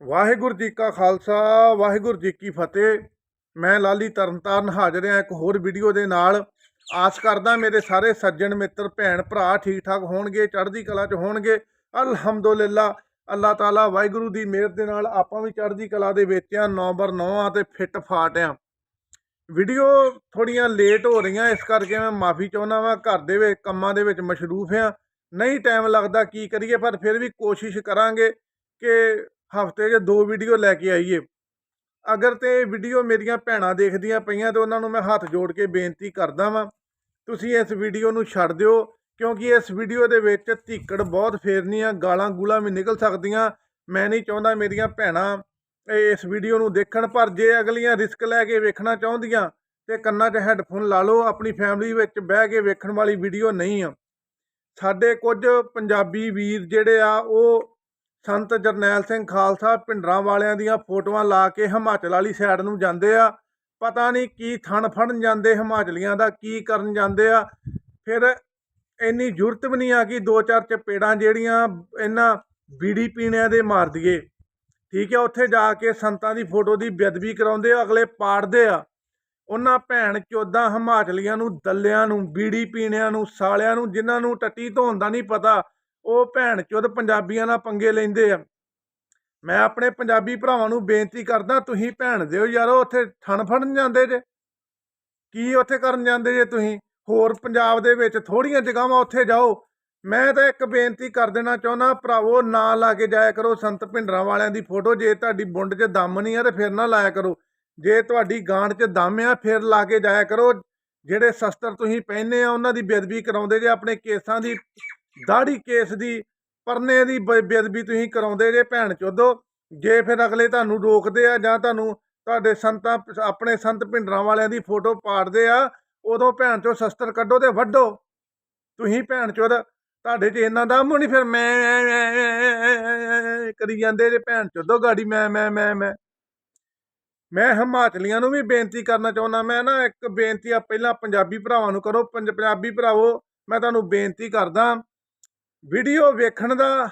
ਵਾਹਿਗੁਰੂ ਜੀ ਕਾ ਖਾਲਸਾ, ਵਾਹਿਗੁਰੂ ਜੀ ਕੀ ਫਤਿਹ। ਮੈਂ ਲਾਲੀ ਤਰਨਤਾਰਨ ਹਾਜ਼ਰ ਹਾਂ ਇੱਕ ਹੋਰ ਵੀਡੀਓ ਦੇ ਨਾਲ। ਆਸ ਕਰਦਾ ਮੇਰੇ ਸਾਰੇ ਸੱਜਣ, ਮਿੱਤਰ, ਭੈਣ, ਭਰਾ ਠੀਕ ਠਾਕ ਹੋਣਗੇ, ਚੜ੍ਹਦੀ ਕਲਾ 'ਚ ਹੋਣਗੇ। ਅਲਹਮਦੁਲਿਲਾ, ਅੱਲਾਹ ਤਾਲਾ ਵਾਹਿਗੁਰੂ ਦੀ ਮਿਹਰ ਦੇ ਨਾਲ ਆਪਾਂ ਵੀ ਚੜ੍ਹਦੀ ਕਲਾ ਦੇ ਵਿੱਚ ਆ ਨੰਬਰ 9 ਆ ਤੇ ਫਿੱਟ ਫਾਟ ਆ ਵੀਡੀਓ ਥੋੜੀਆਂ ਲੇਟ ਹੋ ਰਹੀਆਂ, ਇਸ ਕਰਕੇ ਮੈਂ ਮਾਫੀ ਚਾਹੁੰਦਾ ਵਾਂ, ਘਰ ਦੇ ਵਿੱਚ, ਕੰਮਾਂ ਦੇ ਵਿੱਚ ਮਸ਼ਰੂਫ ਆ ਨਹੀਂ ਟਾਈਮ ਲੱਗਦਾ, ਕੀ ਕਰੀਏ? ਪਰ ਫਿਰ ਵੀ ਕੋਸ਼ਿਸ਼ ਕਰਾਂਗੇ ਕਿ ਹਫ਼ਤੇ 'ਚ ਦੋ ਵੀਡੀਓ ਲੈ ਕੇ ਆਈਏ। ਅਗਰ ਤੇ ਵੀਡੀਓ ਮੇਰੀਆਂ ਭੈਣਾਂ ਦੇਖਦੀਆਂ ਪਈਆਂ ਤੇ ਉਹਨਾਂ ਨੂੰ ਮੈਂ ਹੱਥ ਜੋੜ ਕੇ ਬੇਨਤੀ ਕਰਦਾ ਵਾਂ, ਤੁਸੀਂ ਇਸ ਵੀਡੀਓ ਨੂੰ ਛੱਡ ਦਿਓ, ਕਿਉਂਕਿ ਇਸ ਵੀਡੀਓ ਦੇ ਵਿੱਚ ਧੀਕੜ ਬਹੁਤ ਫੇਰਨੀਆਂ, ਗਾਲਾਂ ਗੂਲਾਂ ਵੀ ਨਿਕਲ ਸਕਦੀਆਂ। ਮੈਂ ਨਹੀਂ ਚਾਹੁੰਦਾ ਮੇਰੀਆਂ ਭੈਣਾਂ ਇਹ ਇਸ ਵੀਡੀਓ ਨੂੰ ਦੇਖਣ, ਪਰ ਜੇ ਅਗਲੀਆਂ ਰਿਸਕ ਲੈ ਕੇ ਵੇਖਣਾ ਚਾਹੁੰਦੀਆਂ, ਤੇ ਕੰਨਾਂ 'ਚ ਹੈੱਡਫੋਨ ਲਾ ਲਓ, ਆਪਣੀ ਫੈਮਿਲੀ ਵਿੱਚ ਬਹਿ ਕੇ ਵੇਖਣ ਵਾਲੀ ਵੀਡੀਓ ਨਹੀਂ ਆ। ਸਾਡੇ ਕੁਝ ਪੰਜਾਬੀ ਵੀਰ ਜਿਹੜੇ ਆ, ਉਹ ਸੰਤ ਜਰਨੈਲ ਸਿੰਘ ਖਾਲਸਾ ਭਿੰਡਰਾਂ ਵਾਲਿਆਂ ਦੀਆਂ ਫੋਟੋਆਂ ਲਾ ਕੇ ਹਿਮਾਚਲ ਵਾਲੀ ਸਾਈਡ ਨੂੰ ਜਾਂਦੇ ਆ। ਪਤਾ ਨਹੀਂ ਕੀ ਥਣ ਫੜਨ ਜਾਂਦੇ, ਹਿਮਾਚਲੀਆਂ ਦਾ ਕੀ ਕਰਨ ਜਾਂਦੇ ਆ। ਫਿਰ ਇੰਨੀ ਜ਼ਰੂਰਤ ਵੀ ਨਹੀਂ ਆ ਕਿ ਦੋ ਚਾਰ ਚਪੇੜਾਂ ਜਿਹੜੀਆਂ ਇਹਨਾਂ ਬੀੜੀ ਪੀਣਿਆਂ ਦੇ ਮਾਰ ਦਈਏ। ਠੀਕ ਹੈ ਉੱਥੇ ਜਾ ਕੇ ਸੰਤਾਂ ਦੀ ਫੋਟੋ ਦੀ ਬੇਅਦਬੀ ਕਰਾਉਂਦੇ ਆ, ਅਗਲੇ ਪਾੜਦੇ ਆ। ਉਹਨਾਂ ਭੈਣ ਚੋਦਾਂ ਹਿਮਾਚਲੀਆਂ ਨੂੰ, ਦੱਲਿਆਂ ਨੂੰ, ਬੀੜੀ ਪੀਣਿਆਂ ਨੂੰ, ਸਾਲਿਆਂ ਨੂੰ, ਜਿਨ੍ਹਾਂ ਨੂੰ ਟੱਟੀ ਧੋਣ ਦਾ ਨਹੀਂ ਪਤਾ ਉਹ ਭੈਣ ਚੋਦ ਪੰਜਾਬੀਆਂ ਨਾਲ ਪੰਗੇ ਲੈਂਦੇ ਆ। ਮੈਂ ਆਪਣੇ ਪੰਜਾਬੀ ਭਰਾਵਾਂ ਨੂੰ ਬੇਨਤੀ ਕਰਦਾ, ਤੁਸੀਂ ਭੈਣ ਦਿਓ ਯਾਰੋ, ਉੱਥੇ ਠਣ ਫੜਨ ਜਾਂਦੇ ਜੇ। ਕੀ ਉੱਥੇ ਕਰਨ ਜਾਂਦੇ ਜੇ ਤੁਸੀਂ? ਹੋਰ ਪੰਜਾਬ ਦੇ ਵਿੱਚ ਥੋੜੀਆਂ ਜਗ੍ਹਾਵਾਂ ਉੱਥੇ ਜਾਓ। ਮੈਂ ਤਾਂ ਇੱਕ ਬੇਨਤੀ ਕਰ ਦੇਣਾ ਚਾਹੁੰਦਾ, ਭਰਾਵੋ, ਨਾ ਲਾ ਕੇ ਜਾਇਆ ਕਰੋ ਸੰਤ ਭਿੰਡਰਾਂ ਵਾਲਿਆਂ ਦੀ ਫੋਟੋ। ਜੇ ਤੁਹਾਡੀ ਬੁੰਡ 'ਚ ਦਮ ਨਹੀਂ ਆ ਤੇ ਫਿਰ ਨਾ ਲਾਇਆ ਕਰੋ। ਜੇ ਤੁਹਾਡੀ ਗਾਂਢ 'ਚ ਦਮ ਆ, ਫਿਰ ਲਾ ਕੇ ਜਾਇਆ ਕਰੋ। ਜਿਹੜੇ ਸ਼ਸਤਰ ਤੁਸੀਂ ਪਹਿਨੇ ਆ, ਉਹਨਾਂ ਦੀ ਬੇਅਦਬੀ ਕਰਾਉਂਦੇ ਜੇ, ਆਪਣੇ ਕੇਸਾਂ ਦੀ ਦਾੜੀ ਕੇਸ ਦੀ ਪਰਨੇ ਦੀ ਬ- ਬੇਅਦਬੀ ਤੁਸੀਂ ਕਰਾਉਂਦੇ ਜੇ ਭੈਣ ਚੋਦੋ ਜੇ ਫਿਰ ਅਗਲੇ ਤੁਹਾਨੂੰ ਰੋਕਦੇ ਆ ਜਾਂ ਤੁਹਾਨੂੰ ਤੁਹਾਡੇ ਸੰਤਾਂ ਆਪਣੇ ਸੰਤ ਭਿੰਡਰਾਂ ਵਾਲਿਆਂ ਦੀ ਫੋਟੋ ਪਾੜਦੇ ਆ ਉਦੋਂ ਭੈਣ ਚੋ ਸ਼ਸਤਰ ਕੱਢੋ ਤੇ ਵੱਢੋ ਤੁਸੀਂ ਭੈਣ ਚੋਦ ਤੁਹਾਡੇ 'ਚ ਇਹਨਾਂ ਦਾ ਦਮ ਨਹੀਂ ਫਿਰ ਮੈਂ ਕਰੀ ਜਾਂਦੇ ਜੇ ਭੈਣ ਚੋਦੋ ਗਾੜੀ ਮੈਂ ਮੈਂ ਮੈਂ ਮੈਂ ਮੈਂ ਹਿਮਾਚਲੀਆਂ ਨੂੰ ਵੀ ਬੇਨਤੀ ਕਰਨਾ ਚਾਹੁੰਦਾ ਮੈਂ ਨਾ ਇੱਕ ਬੇਨਤੀ ਆ ਪਹਿਲਾਂ ਪੰਜਾਬੀ ਭਰਾਵਾਂ ਨੂੰ ਕਰੋ ਪੰਜਾਬੀ ਭਰਾਵੋ ਮੈਂ ਤੁਹਾਨੂੰ ਬੇਨਤੀ ਕਰਦਾ ਵੀਡੀਓ ਵੇਖਣ ਦਾ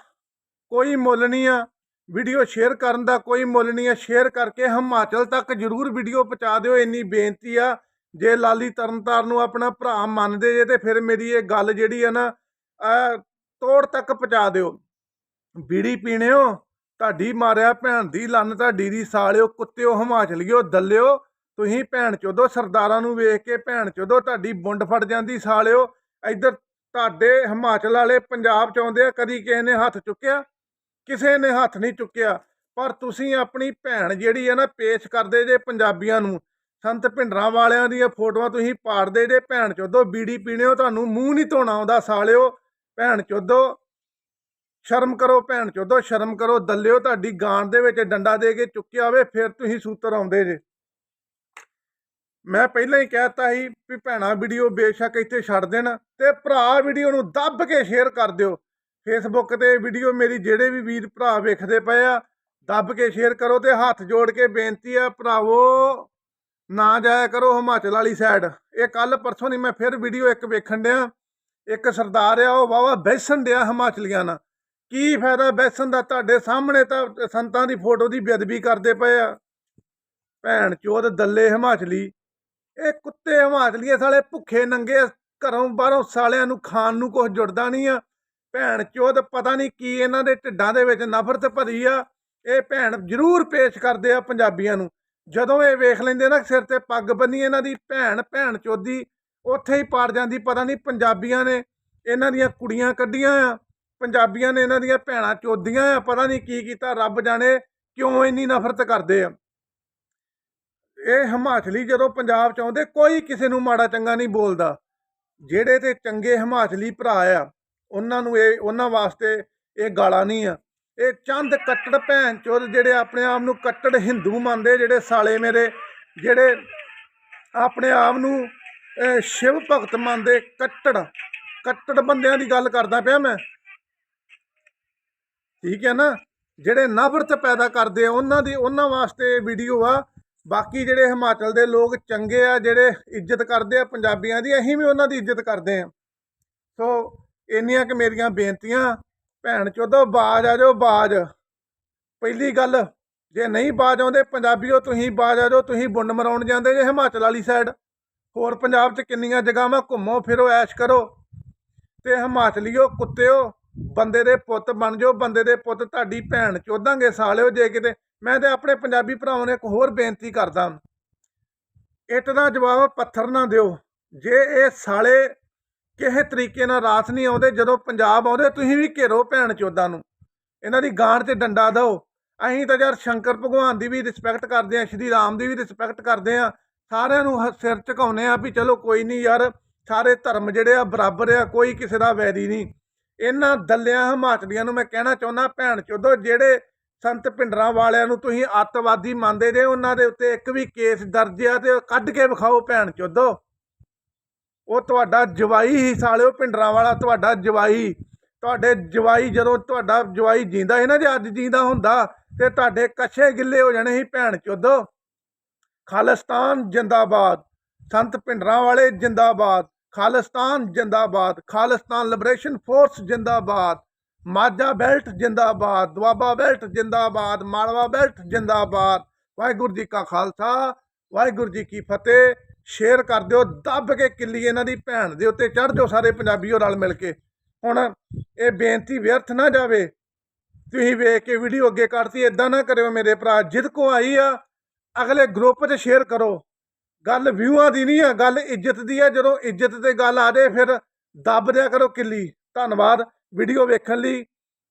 ਕੋਈ ਮੁੱਲ ਨਹੀਂ ਆ। ਵੀਡੀਓ ਸ਼ੇਅਰ ਕਰਨ ਦਾ ਕੋਈ ਮੁੱਲ ਨਹੀਂ ਆ। ਸ਼ੇਅਰ ਕਰਕੇ ਹਿਮਾਚਲ ਤੱਕ ਜਰੂਰ ਵੀਡੀਓ ਪਹੁੰਚਾ ਦਿਓ। ਇੰਨੀ ਬੇਨਤੀ ਆ, ਜੇ ਲਾਲੀ ਤਰਨਤਾਰਨ ਨੂੰ ਆਪਣਾ ਭਰਾ ਮੰਨਦੇ ਜੇ ਤੇ ਫਿਰ ਮੇਰੀ ਇਹ ਗੱਲ ਜਿਹੜੀ ਆ ਨਾ ਤੋੜ ਤੱਕ ਪਹੁੰਚਾ ਦਿਓ। ਬੀੜੀ ਪੀਣਿਓ, ਤੁਹਾਡੀ ਮਾਰਿਆ ਭੈਣ ਦੀ ਲੰਨ, ਤੁਹਾਡੀ ਦੀ ਸਾਲਿਓ, ਕੁੱਤਿਓ, ਹਿਮਾਚਲੀਓ, ਦੱਲਿਓ, ਤੁਸੀਂ ਭੈਣ ਚੋਦੋ, ਸਰਦਾਰਾਂ ਨੂੰ ਵੇਖ ਕੇ ਭੈਣ ਚੋਦੋ, ਤੁਹਾਡੀ ਬੁੰਡ ਫੜ ਜਾਂਦੀ ਸਾਲਿਓ, ਇੱਧਰ ਤੁਹਾਡੇ ਹਿਮਾਚਲ ਵਾਲੇ ਪੰਜਾਬ ਚ ਆਉਂਦੇ ਆ, ਕਦੀ ਕਿਸੇ ਨੇ ਹੱਥ ਚੁੱਕਿਆ? ਕਿਸੇ ਨੇ ਹੱਥ ਨਹੀਂ ਚੁੱਕਿਆ। ਪਰ ਤੁਸੀਂ ਆਪਣੀ ਭੈਣ ਜਿਹੜੀ ਹੈ ਨਾ, ਪੇਸ਼ ਕਰਦੇ ਜੇ ਪੰਜਾਬੀਆਂ ਨੂੰ, ਸੰਤ ਭਿੰਡਰਾਂ ਵਾਲਿਆਂ ਦੀਆਂ ਫੋਟੋਆਂ ਤੁਸੀਂ ਪਾੜਦੇ ਜੇ ਭੈਣ ਚੋਦੋ, ਬੀੜੀ ਪੀਣਿਓ, ਤੁਹਾਨੂੰ ਮੂੰਹ ਨਹੀਂ ਧੋਣਾ ਆਉਂਦਾ, ਸਾਲਿਓ। ਭੈਣ ਚੋਦੋ, ਸ਼ਰਮ ਕਰੋ ਭੈਣ ਚੋਦੋ, ਸ਼ਰਮ ਕਰੋ, ਦੱਲਿਓ ਤੁਹਾਡੀ ਗਾਂਡ ਦੇ ਵਿੱਚ ਡੰਡਾ ਦੇ ਕੇ ਚੁੱਕਿਆ ਹੋਵੇ, ਫਿਰ ਤੁਸੀਂ ਸੂਤਰ ਆਉਂਦੇ ਜੇ। ਮੈਂ ਪਹਿਲਾਂ ਹੀ ਕਹਿਤਾ ਸੀ ਵੀ ਭੈਣਾ ਵੀਡੀਓ ਬੇਸ਼ੱਕ ਇੱਥੇ ਛੱਡ ਦੇਣ ਤੇ ਭਰਾ ਵੀਡੀਓ ਨੂੰ ਦੱਬ ਕੇ ਸ਼ੇਅਰ ਕਰ ਦਿਓ। ਫੇਸਬੁੱਕ ਤੇ ਵੀਡੀਓ ਮੇਰੀ ਜਿਹੜੇ ਵੀ ਵੀਰ ਭਰਾ ਵੇਖਦੇ ਪਏ ਆ, ਦੱਬ ਕੇ ਸ਼ੇਅਰ ਕਰੋ ਤੇ ਹੱਥ ਜੋੜ ਕੇ ਬੇਨਤੀ ਆ, ਭਰਾਵੋ, ਨਾ ਜਾਇਆ ਕਰੋ ਹਿਮਾਚਲ ਵਾਲੀ ਸਾਈਡ ਇਹ ਕੱਲ ਪਰਸੋਂ ਨਹੀਂ ਮੈਂ ਫਿਰ ਵੀਡੀਓ ਇੱਕ ਵੇਖਣ ਡਿਆ। ਇੱਕ ਸਰਦਾਰ ਆ, ਉਹ ਵਾਵਾ ਬੈਸਣ ਡਿਆ ਹਿਮਾਚਲੀਆਂ ਨਾਲ। ਕੀ ਫਾਇਦਾ ਬੈਸਣ ਦਾ? ਤੁਹਾਡੇ ਸਾਹਮਣੇ ਤਾਂ ਸੰਤਾਂ ਦੀ ਫੋਟੋ ਦੀ ਬੇਅਦਬੀ ਕਰਦੇ ਪਏ ਆ। ਭੈਣ ਚੋਦ ਦੱਲੇ ਹਿਮਾਚਲੀ। ਇਹ ਕੁੱਤੇ ਹਿਮਾਚਲੀਏ ਸਾਲੇ ਭੁੱਖੇ ਨੰਗੇ ਘਰੋਂ ਬਾਹਰੋਂ ਸਾਲਿਆਂ ਨੂੰ ਖਾਣ ਨੂੰ ਕੁਝ ਜੁੜਦਾ ਨਹੀਂ ਆ। ਭੈਣ ਚੋਦ, ਪਤਾ ਨਹੀਂ ਕੀ ਇਹਨਾਂ ਦੇ ਢਿੱਡਾਂ ਦੇ ਵਿੱਚ ਨਫ਼ਰਤ ਭਰੀ ਆ। ਇਹ ਭੈਣ ਜ਼ਰੂਰ ਪੇਸ਼ ਕਰਦੇ ਆ ਪੰਜਾਬੀਆਂ ਨੂੰ। ਜਦੋਂ ਇਹ ਵੇਖ ਲੈਂਦੇ ਨਾ ਸਿਰ ਤੇ ਪੱਗ ਬੰਨੀ ਇਹਨਾਂ ਦੀ ਭੈਣ ਭੈਣ ਚੋਦੀ, ਉੱਥੇ ਹੀ ਪਾੜ ਜਾਂਦੀ, ਪਤਾ ਨਹੀਂ ਪੰਜਾਬੀਆਂ ਨੇ ਇਹਨਾਂ ਦੀਆਂ ਕੁੜੀਆਂ ਕੱਢੀਆਂ ਆ। ਪੰਜਾਬੀਆਂ ਨੇ ਇਹਨਾਂ ਦੀਆਂ ਭੈਣਾਂ ਚੋਦੀਆਂ ਆ। ਪਤਾ ਨਹੀਂ ਕੀ ਕੀਤਾ, ਰੱਬ ਜਾਣੇ ਕਿਉਂ ਇੰਨੀ ਨਫ਼ਰਤ ਕਰਦੇ ਆ। ਇਹ ਹਿਮਾਚਲੀ ਜਦੋਂ ਪੰਜਾਬ ਚ ਆਉਂਦੇ, ਕੋਈ ਕਿਸੇ ਨੂੰ ਮਾੜਾ ਚੰਗਾ ਨਹੀਂ ਬੋਲਦਾ। ਜਿਹੜੇ ਤੇ ਚੰਗੇ ਹਿਮਾਚਲੀ ਭਰਾ ਆ, ਉਹਨਾਂ ਨੂੰ ਇਹ, ਉਹਨਾਂ ਵਾਸਤੇ ਇਹ ਗਾਲਾਂ ਨਹੀਂ ਆ। ਇਹ ਚੰਦ ਕੱਟੜ ਭੈਣ ਚੋਦ ਜਿਹੜੇ ਆਪਣੇ ਆਪ ਨੂੰ ਕੱਟੜ ਹਿੰਦੂ ਮੰਨਦੇ, ਜਿਹੜੇ ਸਾਲੇ ਮੇਰੇ, ਜਿਹੜੇ ਆਪਣੇ ਆਪ ਨੂੰ ਸ਼ਿਵ ਭਗਤ ਮੰਨਦੇ, ਕੱਟੜ ਕੱਟੜ ਬੰਦਿਆਂ ਦੀ ਗੱਲ ਕਰਦਾ ਪਿਆ ਮੈਂ। ਠੀਕ ਹੈ ਨਾ? ਜਿਹੜੇ ਨਫ਼ਰਤ ਪੈਦਾ ਕਰਦੇ ਆ, ਉਹਨਾਂ ਦੀ, ਉਹਨਾਂ ਵਾਸਤੇ ਵੀਡੀਓ ਆ। ਬਾਕੀ ਜਿਹੜੇ ਹਿਮਾਚਲ ਦੇ ਲੋਕ ਚੰਗੇ ਆ, ਜਿਹੜੇ ਇੱਜ਼ਤ ਕਰਦੇ ਆ ਪੰਜਾਬੀਆਂ ਦੀ, ਅਸੀਂ ਵੀ ਉਹਨਾਂ ਦੀ ਇੱਜ਼ਤ ਕਰਦੇ ਆ ਸੋ ਇੰਨੀਆਂ ਕਿ ਮੇਰੀਆਂ ਬੇਨਤੀਆਂ, ਭੈਣ ਚੋਦੋ, ਬਾਜ ਆ ਜਾਓ, ਬਾਜ। ਪਹਿਲੀ ਗੱਲ, ਜੇ ਨਹੀਂ ਬਾਜ ਆਉਂਦੇ ਪੰਜਾਬੀਓ, ਤੁਸੀਂ ਬਾਜ ਆ ਜਾਓ, ਤੁਸੀਂ ਬੁੰਡ ਮਰਾਉਣ ਜਾਂਦੇ ਜੇ ਹਿਮਾਚਲ ਵਾਲੀ ਸਾਈਡ ਹੋਰ ਪੰਜਾਬ 'ਚ ਕਿੰਨੀਆਂ ਜਗ੍ਹਾਵਾਂ ਘੁੰਮੋ, ਫਿਰੋ, ਐਸ਼ ਕਰੋ। ਤੇ ਹਿਮਾਚਲੀਓ, ਕੁੱਤਿਓ, ਬੰਦੇ ਦੇ ਪੁੱਤ ਬਣ ਜਾਓ, ਬੰਦੇ ਦੇ ਪੁੱਤ ਤੁਹਾਡੀ ਭੈਣ ਚੋਦਾਂਗੇ, ਸਾਲਿਓ, ਜੇ ਕਿਤੇ ਮੈਂ ਤੇ ਆਪਣੇ ਪੰਜਾਬੀ ਭਰਾਵਾਂ ਨੂੰ ਇੱਕ ਹੋਰ ਬੇਨਤੀ ਕਰਦਾ। ਇੱਟ ਦਾ ਜਵਾਬ ਪੱਥਰ ਨਾ ਦਿਓ। ਜੇ ਇਹ ਸਾਲੇ ਕਿਸੇ ਤਰੀਕੇ ਨਾਲ ਰਾਤ ਨਹੀਂ ਆਉਂਦੇ, ਜਦੋਂ ਪੰਜਾਬ ਆਉਂਦੇ, ਤੁਸੀਂ ਵੀ ਘੇਰੋ ਭੈਣ ਚੋਦਾਂ ਨੂੰ। ਇਹਨਾਂ ਦੀ ਗਾਂਢ 'ਤੇ ਡੰਡਾ ਦਿਓ। ਅਸੀਂ ਤਾਂ ਯਾਰ ਸ਼ੰਕਰ ਭਗਵਾਨ ਦੀ ਵੀ ਰਿਸਪੈਕਟ ਕਰਦੇ ਆ ਸ਼੍ਰੀ ਰਾਮ ਦੀ ਵੀ ਰਿਸਪੈਕਟ ਕਰਦੇ ਆ ਸਾਰਿਆਂ ਨੂੰ ਸਿਰ ਝੁਕਾਉਂਦੇ ਆ ਵੀ ਚਲੋ ਕੋਈ ਨਹੀਂ ਯਾਰ, ਸਾਰੇ ਧਰਮ ਜਿਹੜੇ ਆ ਬਰਾਬਰ ਆ, ਕੋਈ ਕਿਸੇ ਦਾ ਵੈਰੀ ਨਹੀਂ। ਇਹਨਾਂ ਦੱਲਿਆਂ ਹਿਮਾਚਲੀਆਂ ਨੂੰ ਮੈਂ ਕਹਿਣਾ ਚਾਹੁੰਦਾ, ਭੈਣ ਚੋਦੋ, ਜਿਹੜੇ ਸੰਤ ਪਿੰਡਰਾਂ ਵਾਲਿਆਂ ਨੂੰ ਤੁਸੀਂ ਅੱਤਵਾਦੀ ਮੰਨਦੇ ਜੇ, ਉਹਨਾਂ ਦੇ ਉੱਤੇ ਇੱਕ ਵੀ ਕੇਸ ਦਰਜ ਆ ਤੇ ਕੱਢ ਕੇ ਵਿਖਾਓ ਭੈਣ ਚੋਦੋ। ਉਹ ਤੁਹਾਡਾ ਜਵਾਈ ਹੀ ਸਾਲਿਓ ਪਿੰਡਰਾਂ ਵਾਲਾ, ਤੁਹਾਡਾ ਜਵਾਈ। ਤੁਹਾਡੇ ਜਵਾਈ ਜਦੋਂ ਤੁਹਾਡਾ ਜਵਾਈ ਜਿੰਦਾ ਹੈ ਨਾ, ਜੇ ਅੱਜ ਜਿੰਦਾ ਹੁੰਦਾ, ਤੇ ਤੁਹਾਡੇ ਕੱਛੇ ਗਿੱਲੇ ਹੋ ਜਾਣੇ ਸੀ ਭੈਣ ਚੋਦੋ। ਖਾਲਿਸਤਾਨ ਜਿੰਦਾਬਾਦ, ਸੰਤ ਪਿੰਡਰਾਂ ਵਾਲੇ ਜਿੰਦਾਬਾਦ, ਖਾਲਿਸਤਾਨ ਜਿੰਦਾਬਾਦ, ਖਾਲਿਸਤਾਨ ਲਿਬਰੇਸ਼ਨ ਫੋਰਸ ਜਿੰਦਾਬਾਦ। ਮਾਝਾ ਬੈਲਟ ਜਿੰਦਾਬਾਦ, ਦੁਆਬਾ ਬੈਲਟ ਜਿੰਦਾਬਾਦ, ਮਾਲਵਾ ਬੈਲਟ ਜਿੰਦਾਬਾਦ। ਵਾਹਿਗੁਰੂ ਜੀ ਕਾ ਖਾਲਸਾ, ਵਾਹਿਗੁਰੂ ਜੀ ਕੀ ਫਤਿਹ। ਸ਼ੇਅਰ ਕਰ ਦਿਓ, ਦੱਬ ਕੇ ਕਿੱਲੀ ਇਹਨਾਂ ਦੀ ਭੈਣ ਦੇ ਉੱਤੇ ਚੜ ਜਾਓ ਸਾਰੇ ਪੰਜਾਬੀਓ ਰਲ ਮਿਲ ਕੇ। ਹੁਣ ਇਹ ਬੇਨਤੀ ਵਿਅਰਥ ਨਾ ਜਾਵੇ। ਤੁਸੀਂ ਵੇਖ ਕੇ ਵੀਡੀਓ ਅੱਗੇ ਕੱਢਤੀ ਇਦਾਂ ਨਾ ਕਰਿਓ ਮੇਰੇ ਭਰਾ, ਜਿੱਦ ਕੋ ਆਈ ਆ, ਅਗਲੇ ਗਰੁੱਪ 'ਚ ਸ਼ੇਅਰ ਕਰੋ। ਗੱਲ ਵਿਊਆਂ ਦੀ ਨਹੀਂ ਆ, ਗੱਲ ਇੱਜ਼ਤ ਦੀ ਆ। ਜਦੋਂ ਇੱਜ਼ਤ ਤੇ ਗੱਲ ਆ ਜਾਏ, ਫਿਰ ਦੱਬ ਦਿਆ ਕਰੋ ਕਿੱਲੀ। ਧੰਨਵਾਦ। ਵੀਡੀਓ ਵੇਖਣ ਲਈ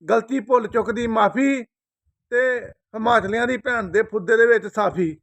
ਗਲਤੀ ਭੁੱਲ ਚੁੱਕ ਦੀ ਮਾਫੀ ਤੇ ਹਿਮਾਚਲੀਆਂ ਦੀ ਭੈਣ ਦੇ ਫੁੱਦੇ ਦੇ ਵਿੱਚ ਸਾਫੀ।